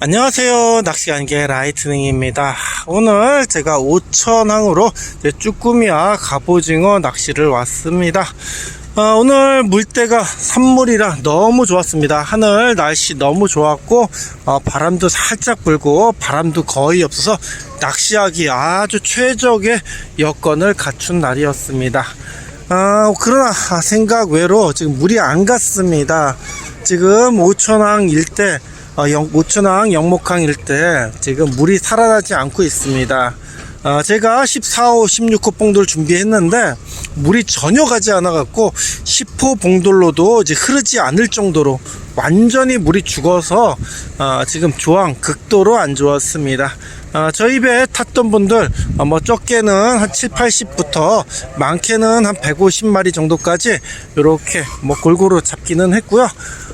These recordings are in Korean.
안녕하세요. 낚시간개 라이트닝입니다. 오늘 제가 오천항으로 쭈꾸미와 갑오징어 낚시를 왔습니다. 어, 오늘 물때가 산물이라 너무 좋았습니다. 하늘 날씨 너무 좋았고 어, 바람도 살짝 불고 바람도 거의 없어서 낚시하기 아주 최적의 여건을 갖춘 날이었습니다. 아, 그러나 생각 외로 지금 물이 안 갔습니다. 지금 오천항 일대 어, 영, 오천항 영목항 일대 지금 물이 살아나지 않고 있습니다. 어, 제가 14호, 16호 봉돌 준비했는데 물이 전혀 가지 않아 갖고 10호 봉돌로도 이제 흐르지 않을 정도로 완전히 물이 죽어서 어, 지금 조항 극도로 안 좋았습니다. 어, 저희 배에 탔던 분들 어, 뭐 적게는 한 7, 80부터 많게는 한 150마리 정도까지 이렇게 뭐 골고루 잡기는 했고요.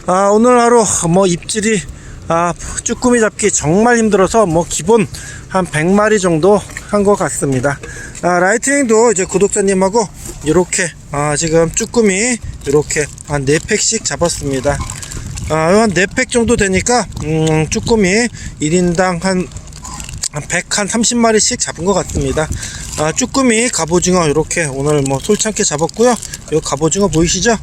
아, 오늘 하루 뭐 입질이 아, 쭈꾸미 잡기 정말 힘들어서 뭐 기본 한 100마리 정도 한 것 같습니다. 아, 라이트닝도 이제 구독자님하고 이렇게 아, 지금 쭈꾸미 이렇게 한 4팩씩 잡았습니다. 아, 한 4팩 정도 되니까 음, 쭈꾸미 1인당 한 한 100, 한 30마리씩 잡은 것 같습니다. 아, 쭈꾸미, 갑오징어, 이렇게 오늘 뭐 솔창게 잡았고요. 요 갑오징어 보이시죠?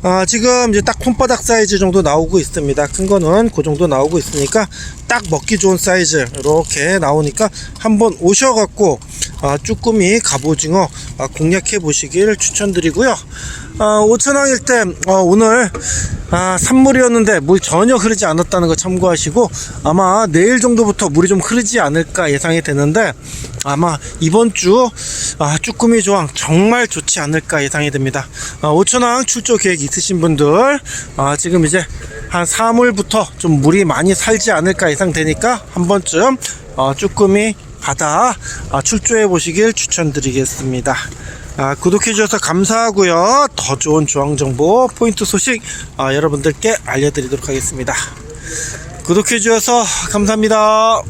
아, 지금 이제 딱 손바닥 사이즈 정도 나오고 있습니다. 큰 거는 그 정도 나오고 있으니까 딱 먹기 좋은 사이즈 이렇게 나오니까 한번 오셔갖고 아, 쭈꾸미, 갑오징어 아, 공략해 보시길 추천드리고요. 아, 오천항일 때 어, 오늘 아, 산물이었는데 물 전혀 흐르지 않았다는 거 참고하시고 아마 내일 정도부터 물이 좀 흐르지 않을까 예상이 되는데 아마 이번 주 아, 쭈꾸미 조항 정말 좋지 않을까 예상이 됩니다. 아, 오천항 출조 계획 있으신 분들 아, 지금 이제 한 3월부터 좀 물이 많이 살지 않을까 예상되니까 한 번쯤 어, 쭈꾸미 바다 아, 출조해 보시길 추천드리겠습니다. 아, 구독해 주셔서 감사하고요. 더 좋은 조항 정보, 포인트 소식 아, 여러분들께 알려드리도록 하겠습니다. 구독해 주셔서 감사합니다.